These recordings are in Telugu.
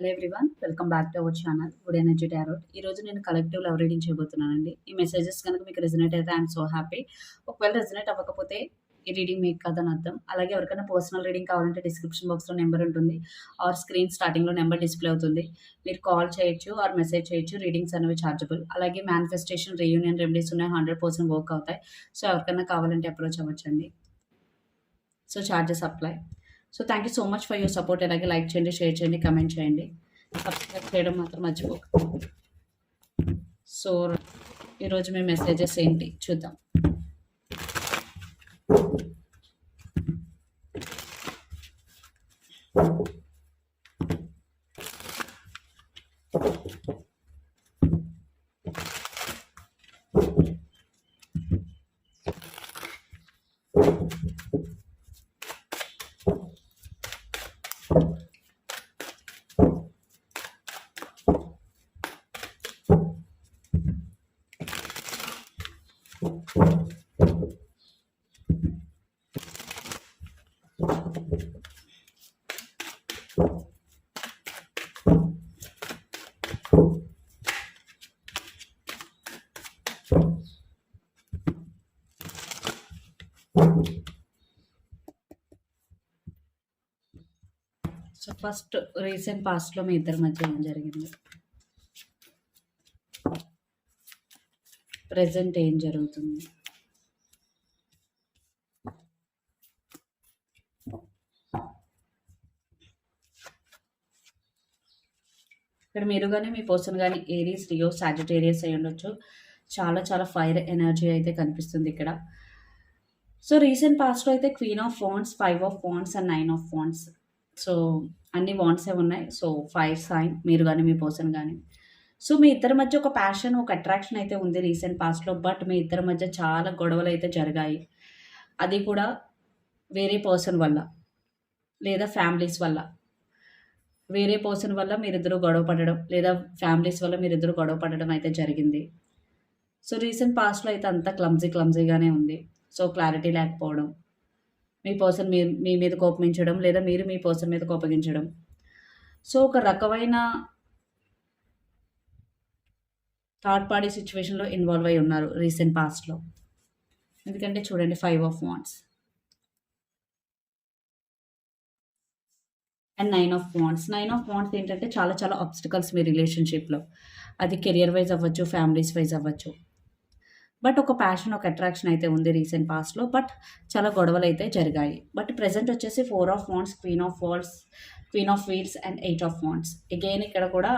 Hello everyone welcome back to our channel good energy tarot ఈ రోజు నేను కలెక్టివ్ లవ్ రీడింగ్ చేయబోతున్నానండి. ఈ మెసేజెస్ కనుక మీకు రెజినేట్ అయితే ఐఎమ్ సో హ్యాపీ ఒకవేళ రెజినేట్ అవ్వకపోతే ఈ రీడింగ్ మీకు కాదని అర్థం. అలాగే ఎవరికైనా పర్సనల్ రీడింగ్ కావాలంటే డిస్క్రిప్షన్ బాక్స్లో నెంబర్ ఉంటుంది. ఆర్ స్క్రీన్ స్టార్టింగ్లో నెంబర్ డిస్ప్లే అవుతుంది. మీరు కాల్ చేయొచ్చు ఆర్ మెసేజ్ చేయొచ్చు రీడింగ్స్ అనేవి ఛార్జబుల్ అలాగే మేనిఫెస్టేషన్ రీయూనియన్ రెమెడీస్ ఉన్నాయి హండ్రెడ్ పర్సెంట్ వర్క్ అవుతాయి. సో ఎవరికైనా కావాలంటే approach అవ్వచ్చండి. So charges apply so thank you so much for your support అలాగే లైక్ చేయండి షేర్ చేయండి కమెంట్ చేయండి. సబ్స్క్రైబ్ చేయడం మాత్రం మర్చిపోకండి సో ఈరోజు మీ మెసేజెస్ ఏంటి? చూద్దాం. సో ఫస్ట్ రీసెంట్ పాస్ట్లో మీ ఇద్దరి మధ్య ఏం జరిగింది? ప్రజెంట్ ఏం జరుగుతుంది? ఇక్కడ మీరు కానీ మీ పర్సన్ కానీ ఏరియస్ రియో సాజిటేరియస్ అయి ఉండొచ్చు చాలా చాలా ఫైర్ ఎనర్జీ అయితే కనిపిస్తుంది ఇక్కడ. సో రీసెంట్ పాస్ట్లో అయితే queen of fans five of fans and nine of fans so అన్ని వాన్సే ఉన్నాయి. సో ఫైవ్ సైన్ మీరు కానీ మీ పర్సన్ కానీ. సో మీ ఇద్దరి మధ్య ఒక ప్యాషన్ ఒక అట్రాక్షన్ అయితే ఉంది రీసెంట్ పాస్ట్లో. బట్ మీ ఇద్దరి మధ్య చాలా గొడవలు అయితే జరిగాయి. అది కూడా వేరే పర్సన్ వల్ల లేదా ఫ్యామిలీస్ వల్ల. వేరే పర్సన్ వల్ల మీరిద్దరూ గొడవ పడడం లేదా ఫ్యామిలీస్ వల్ల మీరిద్దరూ గొడవ పడడం అయితే జరిగింది. సో రీసెంట్ పాస్ట్లో అయితే అంతా క్లమ్జీ క్లమ్జీగానే ఉంది. సో క్లారిటీ లేకపోవడం మీ పర్సన్ మీ మీ మీద కోపగించడం లేదా మీరు మీ పర్సన్ మీద కోపగించడం. సో ఒక రకమైన థర్డ్ పార్టీ సిచ్యువేషన్లో ఇన్వాల్వ్ అయి ఉన్నారు రీసెంట్ పాస్ట్లో. ఎందుకంటే చూడండి five of wands. And nine of wands nine of wands ఏంటంటే చాలా చాలా ఆబ్స్టికల్స్ మీ రిలేషన్షిప్లో. అది కెరియర్ వైజ్ అవ్వచ్చు ఫ్యామిలీస్ వైజ్ అవ్వచ్చు. బట్ ఒక ప్యాషన్ ఒక అట్రాక్షన్ అయితే ఉంది రీసెంట్ పాస్ట్లో బట్ చాలా గొడవలు అయితే జరిగాయి. బట్ ప్రజెంట్ వచ్చేసి four of wands queen of walls queen of wheels and eight of wands again ఇక్కడ కూడా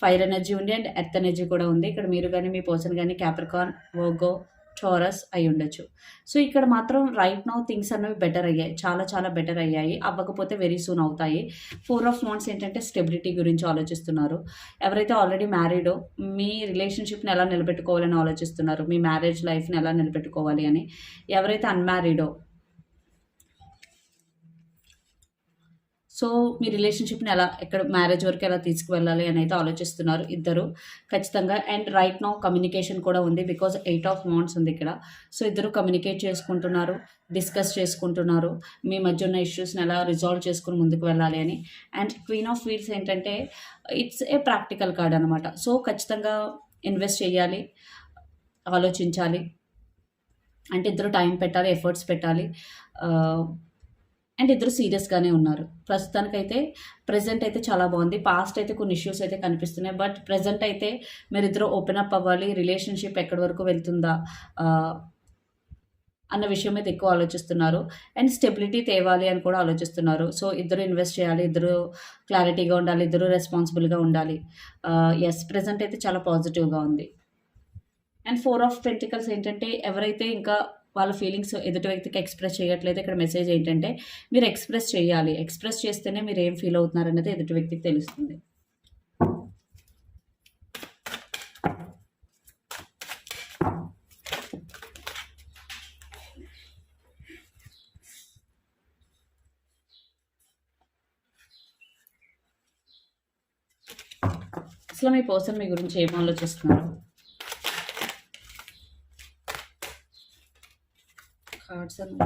ఫైర్ ఎనర్జీ ఉంది అండ్ ఎర్త్ ఎనర్జీ కూడా ఉంది. ఇక్కడ మీరు కానీ మీ పర్సన్ కానీ క్యాప్రికాన్ వోగో టోరస్ అయి ఉండొచ్చు. సో ఇక్కడ మాత్రం రైట్ నౌ థింగ్స్ అనేవి బెటర్ అయ్యాయి. చాలా చాలా బెటర్ అయ్యాయి. అవ్వకపోతే వెరీ సూన్ అవుతాయి. ఫోర్ ఆఫ్ వాన్స్ ఏంటంటే స్టెబిలిటీ గురించి ఆలోచిస్తున్నారు. ఎవరైతే ఆల్రెడీ మ్యారీడో మీ రిలేషన్షిప్ని ఎలా నిలబెట్టుకోవాలని ఆలోచిస్తున్నారు? మీ మ్యారేజ్ లైఫ్ని ఎలా నిలబెట్టుకోవాలి అని. ఎవరైతే అన్మ్యారీడో సో మీ రిలేషన్షిప్ని ఎలా ఎక్కడ మ్యారేజ్ వరకు ఎలా తీసుకువెళ్ళాలి అని అయితే ఆలోచిస్తున్నారు ఇద్దరు. ఖచ్చితంగా అండ్ రైట్ నో కమ్యూనికేషన్ కూడా ఉంది బికాజ్ ఎయిట్ ఆఫ్ మౌంట్స్ ఉంది ఇక్కడ. సో ఇద్దరు కమ్యూనికేట్ చేసుకుంటున్నారు డిస్కస్ చేసుకుంటున్నారు మీ మధ్య ఉన్న ఇష్యూస్ని ఎలా రిజాల్వ్ చేసుకుని ముందుకు వెళ్ళాలి అని. అండ్ క్వీన్ ఆఫ్ వీల్స్ ఏంటంటే ఇట్స్ ఏ ప్రాక్టికల్ కార్డ్ అనమాట సో ఖచ్చితంగా ఇన్వెస్ట్ చేయాలి ఆలోచించాలి అంటే ఇద్దరు టైం పెట్టాలి ఎఫర్ట్స్ పెట్టాలి. అండ్ ఇద్దరు సీరియస్గానే ఉన్నారు. ప్రస్తుతానికైతే ప్రజెంట్ అయితే చాలా బాగుంది. పాస్ట్ అయితే కొన్ని ఇష్యూస్ అయితే కనిపిస్తున్నాయి. బట్ ప్రజెంట్ అయితే మీరిద్దరు ఓపెన్ అప్ అవ్వాలి. రిలేషన్షిప్ ఎక్కడి వరకు వెళ్తుందా అన్న విషయం మీద ఎక్కువ ఆలోచిస్తున్నారు. అండ్ స్టెబిలిటీ తేవాలి అని కూడా ఆలోచిస్తున్నారు. సో ఇద్దరు ఇన్వెస్ట్ చేయాలి. ఇద్దరు క్లారిటీగా ఉండాలి. ఇద్దరు రెస్పాన్సిబుల్గా ఉండాలి. ఎస్ ప్రజెంట్ అయితే చాలా పాజిటివ్గా ఉంది. అండ్ ఫోర్ ఆఫ్ పెంటికల్స్ ఏంటంటే ఎవరైతే ఇంకా వాళ్ళ ఫీలింగ్స్ ఎదుటి వ్యక్తికి ఎక్స్ప్రెస్ చేయట్లేదు. ఇక్కడ మెసేజ్ ఏంటంటే మీరు ఎక్స్ప్రెస్ చేయాలి. ఎక్స్ప్రెస్ చేస్తేనే మీరు ఏం ఫీల్ అవుతున్నారు అనేది ఎదుటి వ్యక్తికి తెలుస్తుంది. అసలు మీ పర్సన్ మీ గురించి ఏం ఆలోచిస్తున్నారు? కార్డ్స్ అని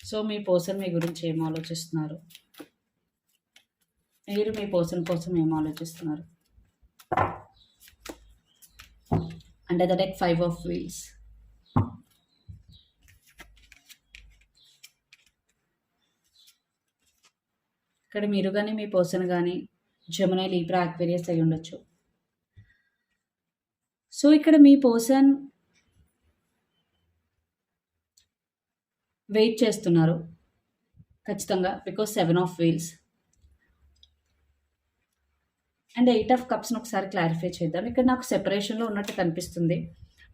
సో మీ పర్సన్ మీ గురించి ఏం ఆలోచిస్తున్నారు? మీరు మీ పర్సన్ కోసం ఏం ఆలోచిస్తున్నారు? Under the deck five of wheels ఇక్కడ మీరు కానీ మీ పర్సన్ కానీ జమునై లీబ్రా అక్వేరియస్ అయి ఉండొచ్చు. సో ఇక్కడ మీ పర్సన్ వెయిట్ చేస్తున్నారు. ఖచ్చితంగా because seven of wheels and eight of కప్స్ని ఒకసారి క్లారిఫై చేద్దాం. ఇక్కడ నాకు సెపరేషన్లో ఉన్నట్టు కనిపిస్తుంది.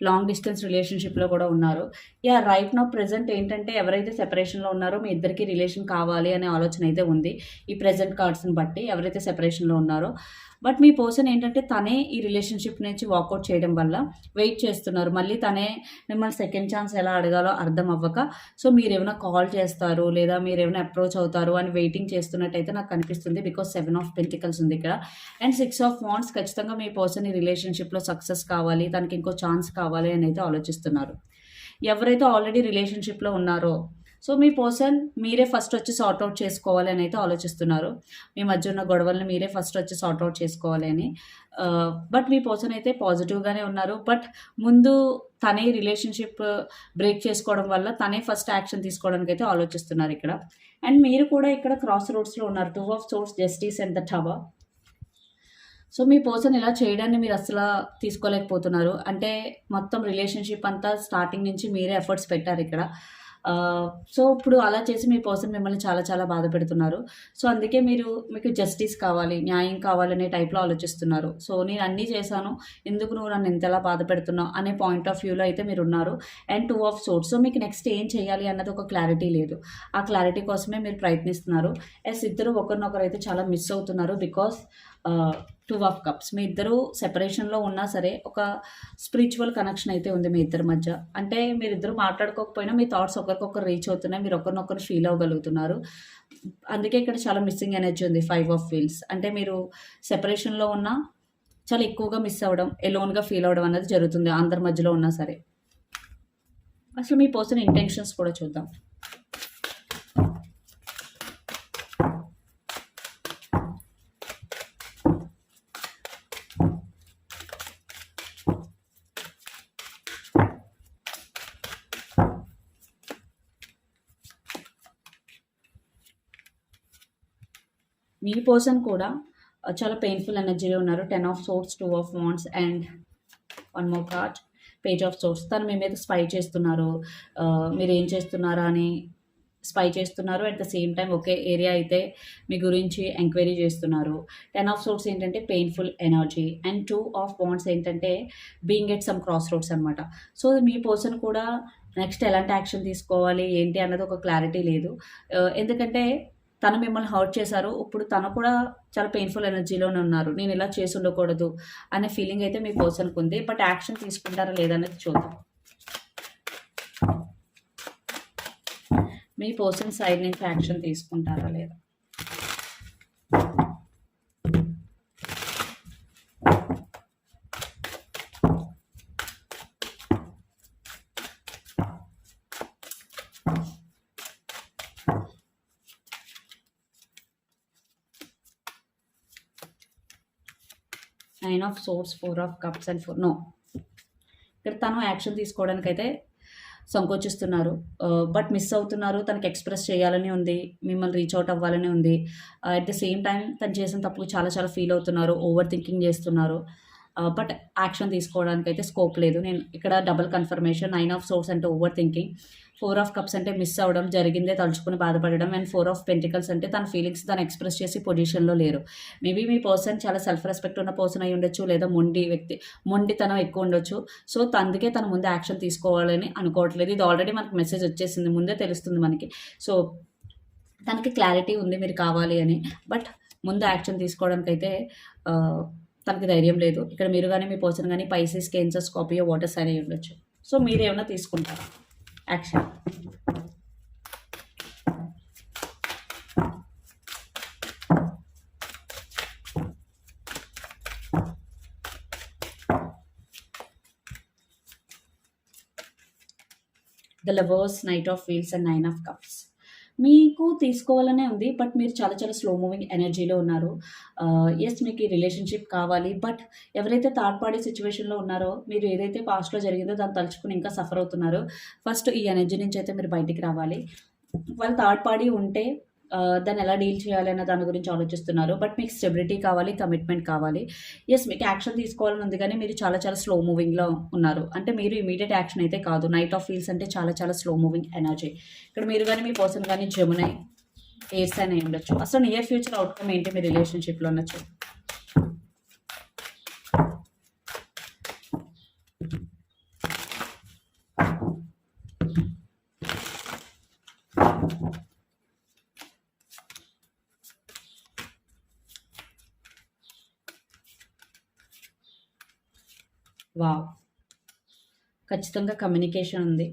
లాంగ్ డిస్టెన్స్ రిలేషన్షిప్లో కూడా ఉన్నారు. యా రైట్ నా ప్రజెంట్ ఏంటంటే ఎవరైతే సెపరేషన్లో ఉన్నారో మీ ఇద్దరికి రిలేషన్ కావాలి అనే ఆలోచన అయితే ఉంది. ఈ ప్రజెంట్ కార్డ్స్ని బట్టి ఎవరైతే సెపరేషన్లో ఉన్నారో బట్ మీ పర్సన్ ఏంటంటే తనే ఈ రిలేషన్షిప్ నుంచి వాకౌట్ చేయడం వల్ల వెయిట్ చేస్తున్నారు. మళ్ళీ తనే మిమ్మల్ని సెకండ్ ఛాన్స్ ఎలా అడగాలో అర్థం అవ్వక సో మీరు ఏమైనా కాల్ చేస్తారు లేదా మీరు ఏమైనా అప్రోచ్ అవుతారు అని వెయిటింగ్ చేస్తున్నట్టయితే నాకు కనిపిస్తుంది బికాస్ సెవెన్ ఆఫ్ పెంటికల్స్ ఉంది ఇక్కడ. అండ్ సిక్స్ ఆఫ్ వాండ్స్ ఖచ్చితంగా మీ పర్సన్ ఈ రిలేషన్షిప్లో సక్సెస్ కావాలి తనకి ఇంకో ఛాన్స్ కావాలి అని అయితే ఆలోచిస్తున్నారు. ఎవరైతే ఆల్రెడీ రిలేషన్షిప్లో ఉన్నారో సో మీ పర్సన్ మీరే ఫస్ట్ వచ్చి సార్ట్ అవుట్ చేసుకోవాలి అని అయితే ఆలోచిస్తున్నారు. మీ మధ్య ఉన్న గొడవలను మీరే ఫస్ట్ వచ్చి సార్ట్అవుట్ చేసుకోవాలి అని. బట్ మీ పర్సన్ అయితే పాజిటివ్గానే ఉన్నారు. బట్ ముందు తనే రిలేషన్షిప్ బ్రేక్ చేసుకోవడం వల్ల తనే ఫస్ట్ యాక్షన్ తీసుకోవడానికి అయితే ఆలోచిస్తున్నారు ఇక్కడ. అండ్ మీరు కూడా ఇక్కడ క్రాస్ రోడ్స్లో ఉన్నారు. Two of swords justice and the tower so me person ఇలా చేయడాన్ని మీరు అసలు తీసుకోలేకపోతున్నారు. అంటే మొత్తం రిలేషన్షిప్ అంతా స్టార్టింగ్ నుంచి మీరే ఎఫర్ట్స్ పెట్టారు ఇక్కడ. సో ఇప్పుడు అలా చేసి మీ పర్సన్ మిమ్మల్ని చాలా చాలా బాధ పెడుతున్నారు. సో అందుకే మీరు మీకు జస్టిస్ కావాలి న్యాయం కావాలనే టైప్లో ఆలోచిస్తున్నారు. సో నేను అన్నీ చేశాను ఎందుకు నువ్వు నన్ను ఇంతలా బాధ పెడుతున్నావు అనే పాయింట్ ఆఫ్ వ్యూలో అయితే మీరు ఉన్నారు and two of swords so మీకు నెక్స్ట్ ఏం చేయాలి అన్నది ఒక క్లారిటీ లేదు. ఆ క్లారిటీ కోసమే మీరు ప్రయత్నిస్తున్నారు. ఎస్ ఇద్దరు ఒకరినొకరు అయితే చాలా మిస్ అవుతున్నారు బికాస్ టూ ఆఫ్ కప్స్ మీ ఇద్దరు సెపరేషన్లో ఉన్నా సరే ఒక స్పిరిచువల్ కనెక్షన్ అయితే ఉంది మీ ఇద్దరి మధ్య. అంటే మీరు ఇద్దరు మాట్లాడుకోకపోయినా మీ థాట్స్ ఒకరికొకరు రీచ్ అవుతున్నాయి మీరు ఒకరినొకరు ఫీల్ అవ్వగలుగుతున్నారు. అందుకే ఇక్కడ చాలా మిస్సింగ్ ఎనర్జీ ఉంది ఫైవ్ ఆఫ్ ఫీల్స్ అంటే మీరు సెపరేషన్లో ఉన్న చాలా ఎక్కువగా మిస్ అవ్వడం ఎలోన్గా ఫీల్ అవ్వడం అనేది జరుగుతుంది అందరి మధ్యలో ఉన్నా సరే. అసలు మీ పర్సన్ ఇంటెన్షన్స్ కూడా చూద్దాం. మీ పర్సన్ కూడా uh, చాలా పెయిన్ఫుల్ ఎనర్జీలో ఉన్నారు. Ten of swords two of wands and one more card page of swords తను మీ మీద స్పై చేస్తున్నారు. Uh, మీరు ఏం చేస్తున్నారా అని స్పై చేస్తున్నారు. అట్ ద సేమ్ టైం ఒకే ఏరియా అయితే మీ గురించి ఎంక్వైరీ చేస్తున్నారు. టెన్ ఆఫ్ సోర్స్ ఏంటంటే painful energy and two of wands ఏంటంటే being at some cross roads అనమాట సో మీ పర్సన్ కూడా నెక్స్ట్ ఎలాంటి యాక్షన్ తీసుకోవాలి? ఏంటి? అన్నది ఒక క్లారిటీ లేదు. Uh, ఎందుకంటే తను మిమ్మల్ని హర్ట్ చేశారు. ఇప్పుడు తను కూడా చాలా పెయిన్ఫుల్ ఎనర్జీలోనే ఉన్నారు. నేను ఇలా చేసి ఉండకూడదు అనే ఫీలింగ్ అయితే మీ పర్సన్కి ఉంది. బట్ యాక్షన్ తీసుకుంటారా లేదనేది చూద్దాం. మీ పర్సన్ సైడ్ నుంచి యాక్షన్ తీసుకుంటారా లేదా? Nine of swords four of cups and four no ఇక్కడ తను యాక్షన్ తీసుకోవడానికి అయితే సంకోచిస్తున్నారు uh, బట్ మిస్ అవుతున్నారు తనకి ఎక్స్ప్రెస్ చేయాలని ఉంది మిమ్మల్ని రీచ్ అవుట్ అవ్వాలని ఉంది. అట్ ద సేమ్ టైం తను చేసిన తప్పుకు చాలా చాలా ఫీల్ అవుతున్నారు ఓవర్ థింకింగ్ చేస్తున్నారు. బట్ యాక్షన్ తీసుకోవడానికి అయితే స్కోప్ లేదు. నేను ఇక్కడ double confirmation nine of swords అంటే overthinking four of cups అంటే మిస్ అవ్వడం జరిగిందే తలుచుకుని బాధపడడం అండ్ ఫోర్ ఆఫ్ పెంటికల్స్ అంటే తన ఫీలింగ్స్ తను ఎక్స్ప్రెస్ చేసి పొజిషన్లో లేరు. మేబీ మీ పర్సన్ చాలా సెల్ఫ్ రెస్పెక్ట్ ఉన్న పర్సన్ అయి ఉండొచ్చు లేదా మొండి వ్యక్తి మొండితనం ఎక్కువ ఉండొచ్చు. సో అందుకే తన ముందే యాక్షన్ తీసుకోవాలని అనుకోవట్లేదు. ఇది ఆల్రెడీ మనకు మెసేజ్ వచ్చేసింది ముందే తెలుస్తుంది మనకి. సో తనకి క్లారిటీ ఉంది మీరు కావాలి అని. బట్ ముందు యాక్షన్ తీసుకోవడానికి అయితే తనకి ధైర్యం లేదు. ఇక్కడ మీరు కానీ మీ పర్సన్ కానీ పైసెస్ కేన్సర్ వాటర్ వాటర్స్ అనేవి ఉండొచ్చు. సో మీరు ఏమైనా తీసుకుంటారా? Action the lovers knight of wheels and nine of cups మీకు తీసుకోవాలనే ఉంది బట్ మీరు చాలా చాలా స్లో మూవింగ్ ఎనర్జీలో ఉన్నారు. ఎస్ మీకు ఈ రిలేషన్షిప్ కావాలి బట్ ఎవరైతే థర్డ్ పార్టీ సిచ్యువేషన్లో ఉన్నారో మీరు ఏదైతే పాస్ట్లో జరిగిందో దాన్ని తలుచుకుని ఇంకా సఫర్ అవుతున్నారో ఫస్ట్ ఈ ఎనర్జీ నుంచి అయితే మీరు బయటికి రావాలి. వాళ్ళు థర్డ్ పార్టీ ఉంటే దాన్ని ఎలా డీల్ చేయాలి అన్న దాని గురించి ఆలోచిస్తున్నారు. బట్ మీకు స్టెబిలిటీ కావాలి కమిట్మెంట్ కావాలి. ఎస్ మీకు యాక్షన్ తీసుకోవాలని ఉంది కానీ మీరు చాలా చాలా స్లో మూవింగ్లో ఉన్నారు. అంటే మీరు ఇమీడియట్ యాక్షన్ అయితే కాదు. నైట్ ఆఫ్ ఫీల్స్ అంటే చాలా చాలా స్లో మూవింగ్ ఎనర్జీ. ఇక్కడ మీరు కానీ మీ పర్సన్ కానీ జమునై ఎయిర్స్ అని ఉండొచ్చు. అసలు నియర్ ఫ్యూచర్ అవుట్కమ్ ఏంటి మీ రిలేషన్షిప్లో ఉండొచ్చు? ఖచ్చితంగా కమ్యూనికేషన్ ఉంది.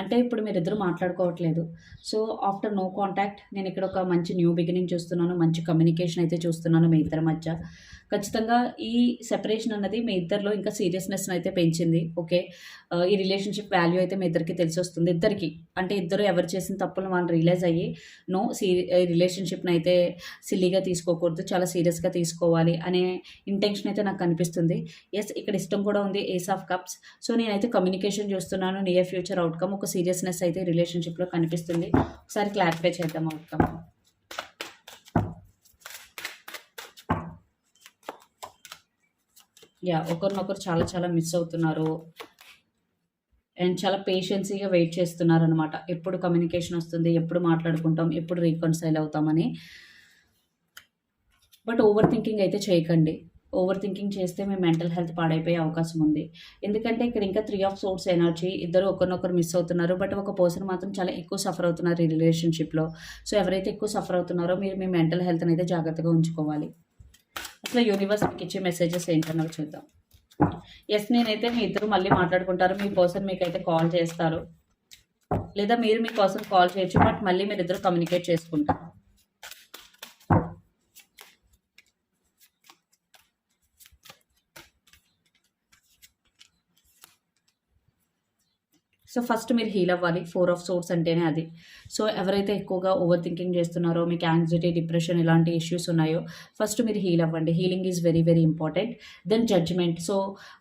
అంటే ఇప్పుడు మీరిద్దరు మాట్లాడుకోవట్లేదు. సో ఆఫ్టర్ నో కాంటాక్ట్ నేను ఇక్కడ ఒక మంచి న్యూ బిగినింగ్ చూస్తున్నాను మంచి కమ్యూనికేషన్ అయితే చూస్తున్నాను మీ ఇద్దరి మధ్య. ఖచ్చితంగా ఈ సెపరేషన్ అన్నది మీ ఇద్దరిలో ఇంకా సీరియస్నెస్ అయితే పెంచింది ఓకే? ఈ రిలేషన్షిప్ వాల్యూ అయితే మీ ఇద్దరికి తెలిసి వస్తుంది. ఇద్దరికి అంటే ఇద్దరు ఎవరు చేసిన తప్పులు వాళ్ళు రియలైజ్ అయ్యి నో సీ ఈ రిలేషన్షిప్ని అయితే సిల్లీగా తీసుకోకూడదు చాలా సీరియస్గా తీసుకోవాలి అనే ఇంటెన్షన్ అయితే నాకు కనిపిస్తుంది. ఎస్ ఇక్కడ ఇష్టం కూడా ఉంది ఏస్ ఆఫ్ కప్స్ సో నేనైతే కమ్యూనికేషన్ చూస్తున్నాను నియర్ ఫ్యూచర్ అవుట్కమ్ ఒక సీరియస్నెస్ అయితే రిలేషన్షిప్లో కనిపిస్తుంది. ఒకసారి క్లారిఫై చేద్దాం అవుట్కమ్. యా ఒకరినొకరు చాలా చాలా మిస్ అవుతున్నారు. అండ్ చాలా పేషెన్సీగా వెయిట్ చేస్తున్నారు అనమాట ఎప్పుడు కమ్యూనికేషన్ వస్తుంది ఎప్పుడు మాట్లాడుకుంటాం ఎప్పుడు రీకన్సైల్ అవుతామని. బట్ ఓవర్ థింకింగ్ అయితే చేయకండి. ఓవర్ థింకింగ్ చేస్తే మీ మెంటల్ హెల్త్ పాడైపోయే అవకాశం ఉంది. ఎందుకంటే ఇక్కడ ఇంకా త్రీ ఆఫ్ సోర్స్ ఎనర్జీ ఇద్దరు ఒకరినొకరు మిస్ అవుతున్నారు. బట్ ఒక పర్సన్ మాత్రం చాలా ఎక్కువ సఫర్ అవుతున్నారు ఈ రిలేషన్షిప్లో సో ఎవరైతే ఎక్కువ సఫర్ అవుతున్నారో మీరు మీ మెంటల్ హెల్త్ని అయితే జాగ్రత్తగా ఉంచుకోవాలి. అసలు యూనివర్స్ మీకు ఇచ్చే మెసేజెస్ ఏంటన్నో చూద్దాం. ఎస్ నేనైతే మీ ఇద్దరు మళ్ళీ మాట్లాడుకుంటారు. మీ పర్సన్ మీకు అయితే కాల్ చేస్తారు. లేదా మీరు మీ కోసం కాల్ చేయొచ్చు. బట్ మళ్ళీ మీరు ఇద్దరు కమ్యూనికేట్ చేసుకుంటారు. సో ఫస్ట్ మీరు హీల్ అవ్వాలి. ఫోర్ ఆఫ్ సోర్స్ అంటేనే అది. సో ఎవరైతే ఎక్కువగా ఓవర్ థింకింగ్ చేస్తున్నారో మీకు యాంగ్జైటీ డిప్రెషన్ ఇలాంటి ఇష్యూస్ ఉన్నాయో ఫస్ట్ మీరు హీల్ అవ్వండి. Healing is very very important then judgement so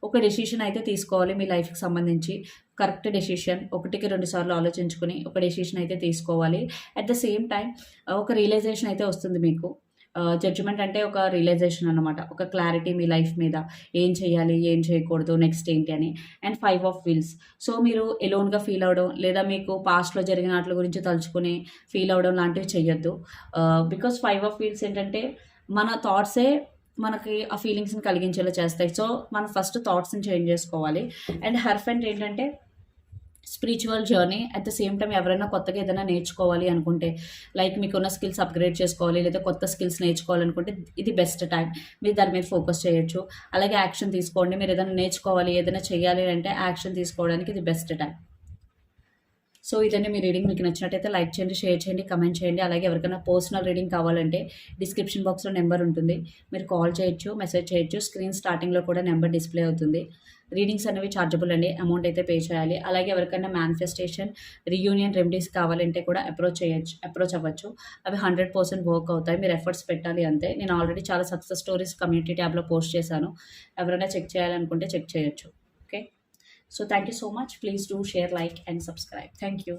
ఒక డెసిషన్ అయితే తీసుకోవాలి మీ లైఫ్కి సంబంధించి. కరెక్ట్ డెసిషన్ ఒకటికి రెండు సార్లు ఆలోచించుకుని ఒక డెసిషన్ అయితే తీసుకోవాలి. అట్ ద సేమ్ టైం ఒక రియలైజేషన్ అయితే వస్తుంది మీకు. జడ్జిమెంట్ అంటే ఒక రియలైజేషన్ అనమాట ఒక క్లారిటీ మీ లైఫ్ మీద. ఏం చేయాలి ఏం చేయకూడదు నెక్స్ట్ ఏంటి అని. And five of wheels so మీరు ఎలోన్గా ఫీల్ అవ్వడం లేదా మీకు పాస్ట్లో జరిగిన వాటి గురించి తలుచుకుని ఫీల్ అవ్వడం లాంటివి చెయ్యొద్దు. బికాస్ ఫైవ్ ఆఫ్ వీల్స్ ఏంటంటే మన థాట్సే మనకి ఆ ఫీలింగ్స్ని కలిగించేలా చేస్తాయి. సో మనం ఫస్ట్ థాట్స్ని చేంజ్ చేసుకోవాలి. అండ్ హర్ఫెంట్ ఏంటంటే spiritual journey at the same time ఎవరైనా కొత్తగా ఏదైనా నేర్చుకోవాలి అనుకుంటే లైక్ మీకున్న స్కిల్స్ అప్గ్రేడ్ చేసుకోవాలి లేదా కొత్త స్కిల్స్ నేర్చుకోవాలనుకుంటే ఇది బెస్ట్ టైం మీరు దాని మీద ఫోకస్ చేయొచ్చు. అలాగే యాక్షన్ తీసుకోండి. మీరు ఏదైనా నేర్చుకోవాలి ఏదైనా చేయాలి అంటే యాక్షన్ తీసుకోవడానికి ఇది బెస్ట్ టైం సో ఇదండి మీ రీడింగ్ మీకు నచ్చినట్టయితే లైక్ చేయండి షేర్ చేయండి కమెంట్ చేయండి. అలాగే ఎవరికైనా పర్సనల్ రీడింగ్ కావాలంటే డిస్క్రిప్షన్ బాక్స్లో నెంబర్ ఉంటుంది. మీరు కాల్ చేయొచ్చు మెసేజ్ చేయొచ్చు. స్క్రీన్ స్టార్టింగ్లో కూడా నెంబర్ డిస్ప్లే అవుతుంది. రీడింగ్స్ అనేవి ఛార్జబుల్ అండి. అమౌంట్ అయితే పే చేయాలి. అలాగే ఎవరికైనా మేనిఫెస్టేషన్ రీయూనియన్ రెమెడీస్ కావాలంటే కూడా అప్రోచ్ చేయొచ్చు అప్రోచ్ అవ్వచ్చు. అవి హండ్రెడ్ పర్సెంట్ వర్క్ అవుతాయి. మీరు ఎఫర్ట్స్ పెట్టాలి అంతే. నేను ఆల్రెడీ చాలా సక్సెస్ స్టోరీస్ కమ్యూనిటీ ట్యాబ్లో పోస్ట్ చేశాను. ఎవరైనా చెక్ చేయాలనుకుంటే చెక్ చేయొచ్చు. Okay so thank you so much please do share like and subscribe thank you